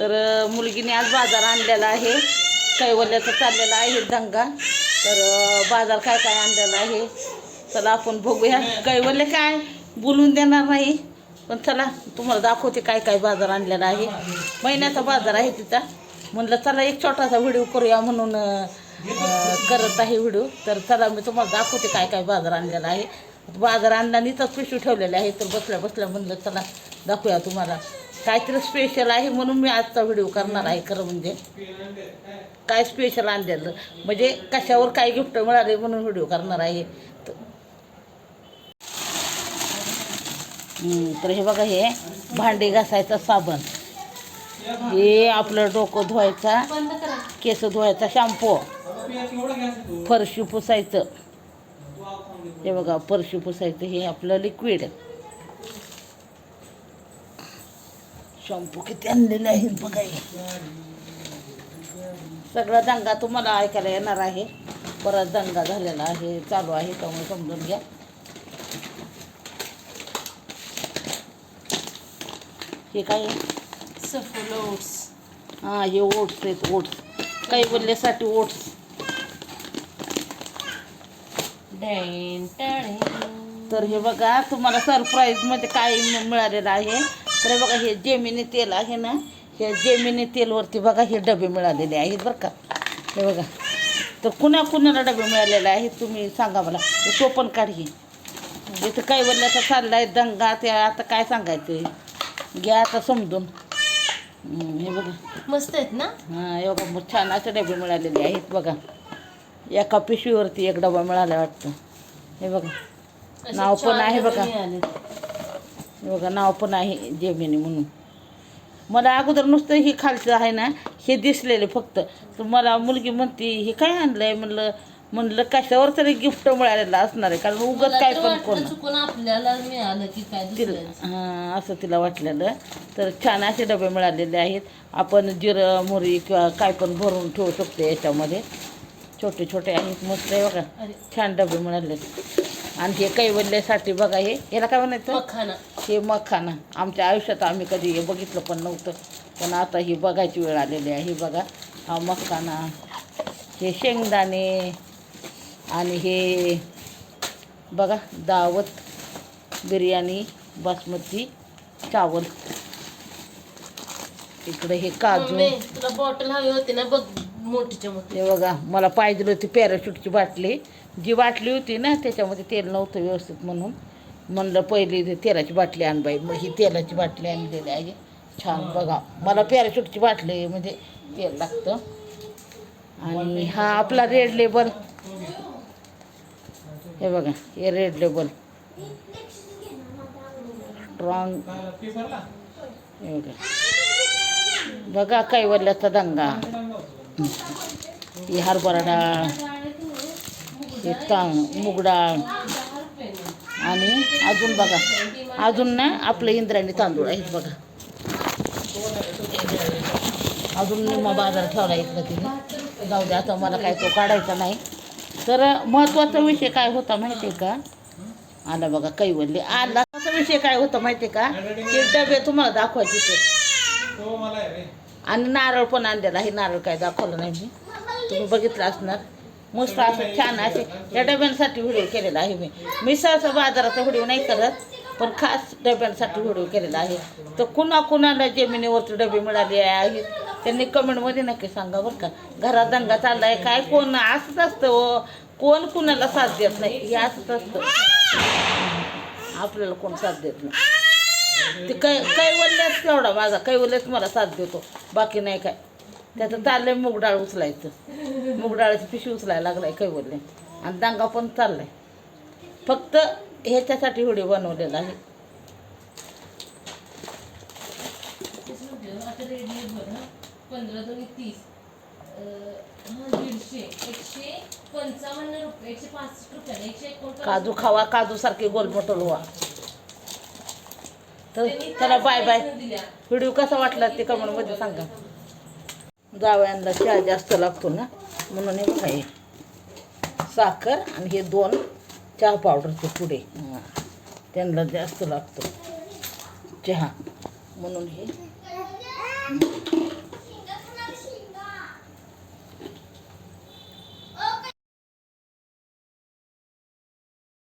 तर मुलगीने आज बाजार आणलेला आहे. कैवल्याचा चाललेला आहे दंगा. तर बाजार काय काय आणलेला आहे? चला आपण बघूया. कैवल्य काय? बोलून देणार नाही. पण चला तुम्हाला दाखवते काय काय बाजार आणलेला आहे. महिन्याचा बाजार आहे तिचा म्हणलं चला एक छोटासा व्हिडिओ करूया म्हणून करत आहे व्हिडिओ. तर चला मी तुम्हाला दाखवते काय काय बाजार आणलेला आहे. बाजार आणला नीतच पिशवी ठेवलेले आहे. तर बसल्या बसल्या म्हणलं चला दाखवूया तुम्हाला. काहीतरी स्पेशल आहे म्हणून मी आजचा व्हिडिओ करणार आहे खरं म्हणजे. काय स्पेशल आणलेलं? म्हणजे कशावर काय गिफ्ट मिळाले म्हणून व्हिडिओ करणार आहे तर हे बघा हे भांडे घासायचं साबण. हे आपलं डोकं धुवायचा केस धुवायचा शॅम्पू फरशी पुसायचं. हे बघा फरशी पुसायचं हे आपलं लिक्विड शॅम्पू किती आणलेले आहेत बघा हे सगळा दंगा तुम्हाला ऐकायला येणार आहे. बराच दंगा झालेला आहे चालू आहे त्यामुळे समजून घ्या. हे काय? सफोलो ओट्स. हां हे ओट्स आहेत ओट्स. कैवल्यासाठी ओट्स. डॅन टॅन. तर हे बघा तुम्हाला सरप्राईजमध्ये काय मिळालेलं आहे. तर बघा हे जेमिनी तेल आहे ना हे जेमिनी तेलवरती बघा हे डबे मिळालेले आहेत बरं का. हे बघा. तर कुणा कुणाला डबे मिळालेले आहेत तुम्ही सांगा मला. हे तो पण काढी. इथं काय बोलल्याचा चालला आहे दंगा ते आता काय सांगायचं? घ्या आता समजून. हे बघा. मस्त आहेत ना? हां हे बघा मग छान असे डबे मिळालेले आहेत बघा. एका पिशवीवरती एक डबा मिळाला वाटतं. हे बघा. नाव पण आहे बघा. हे बघा नाव पण आहे जेमिनी म्हणून. मला अगोदर नुसतं हे खालचं आहे ना हे दिसलेले फक्त. तर मला मुलगी म्हणती हे काय आणलं आहे म्हणलं म्हणलं कशावर तरी गिफ्ट मिळालेलं असणार आहे कारण उगत काय पण कोण. आपल्याला मिळालं की काय तिला. हां असं तिला वाटलेलं. तर छान असे डबे मिळालेले आहेत. आपण जिरं मोहरी किंवा काय पण भरून ठेवू शकतो याच्यामध्ये. छोटे छोटे आहेत मस्त आहे बघा. छान डबे मिळाले आणि हे कैवल्यासाठी बघा हे याला काय म्हणायचं? मखाना हे मखाना आमच्या आयुष्यात आम्ही कधी हे बघितलं पण नव्हतं. पण आता ही बघायची वेळ आलेली आहे. बघा हा मखाना हे शेंगदाणे आणि हे बघा दावत बिर्याणी बासमती चावल. इकडे हे काजू. तुला बॉटल हवी होती ना बघ मोठीच्या मोठी हे बघा मला पाहिजे होती पॅराशूटची बाटली. जी बाटली होती ना त्याच्यामध्ये तेल नव्हतं व्यवस्थित म्हणून. म्हणलं पहिली ते तेलाची बाटली आण बाई. मग ही तेलाची बाटली आणलेली आहे. छान बघा. मला पॅराशूटची बाटली म्हणजे तेल लागतं. आणि हा आपला रेड लेबल हे बघा हे रेड लेबल स्ट्रॉंग हे बघा. बघा कैवल्याचा दंगा. ही हरभरा डाळ. हे तां मूग डाळ आणि अजून बघा अजून ना आपलं इंद्रायणी तांदूळ आहेत बघा. अजून निम्मा बाजार ठेवला इथलं तिने. जाऊ दे आता मला काय तो काढायचा नाही. तर महत्त्वाचा विषय काय होता माहिती आहे का? आला बघा कैवल्य. आला. असा विषय काय होता माहिती आहे का? ते डबे तुम्हाला दाखवायचे ते. आणि नारळ पण आणलेला आहे. नारळ काय दाखवलं नाही मी. तुम्ही बघितलं असणार. मस्त असं छान असे या डब्यांसाठी व्हिडिओ केलेला आहे मी. मी सहसा बाजाराचा व्हिडिओ नाही करत पण खास डब्यांसाठी व्हिडिओ केलेला आहे. तर कुणा कुणाला जमिनीवरती डबे मिळाले आहेत त्यांनी कमेंटमध्ये नक्की सांगा बरं का. घरात दंगा चाललाय काय कोण असंच असतं हो. कोण कुणाला साथ देत नाही हे असंच असतं. आपल्याला कोण साथ देत नाही. ते कै कैवल्याच तेवढा माझा कैवल्याच मला साथ देतो. बाकी नाही काय. त्याचं चाललंय मूग डाळ उचलायचं. मूग डाळाची पिशवी उचलायला लागलाय कैवल्य आणि दांगा पण चाललाय. फक्त ह्याच्यासाठी व्हिडिओ बनवलेला आहे. काजू खावा काजू सारखे गोलमोटल व्हा. तर पाच बाय बाय. व्हिडिओ कसा वाटला ते कमेंटमध्ये सांगा. जावयांना चहा जास्त लागतो ना म्हणून हे बघा हे. साखर आणि हे दोन चहा पावडरचे पुढे त्यांना जास्त लागतो. चहा. म्हणून हे.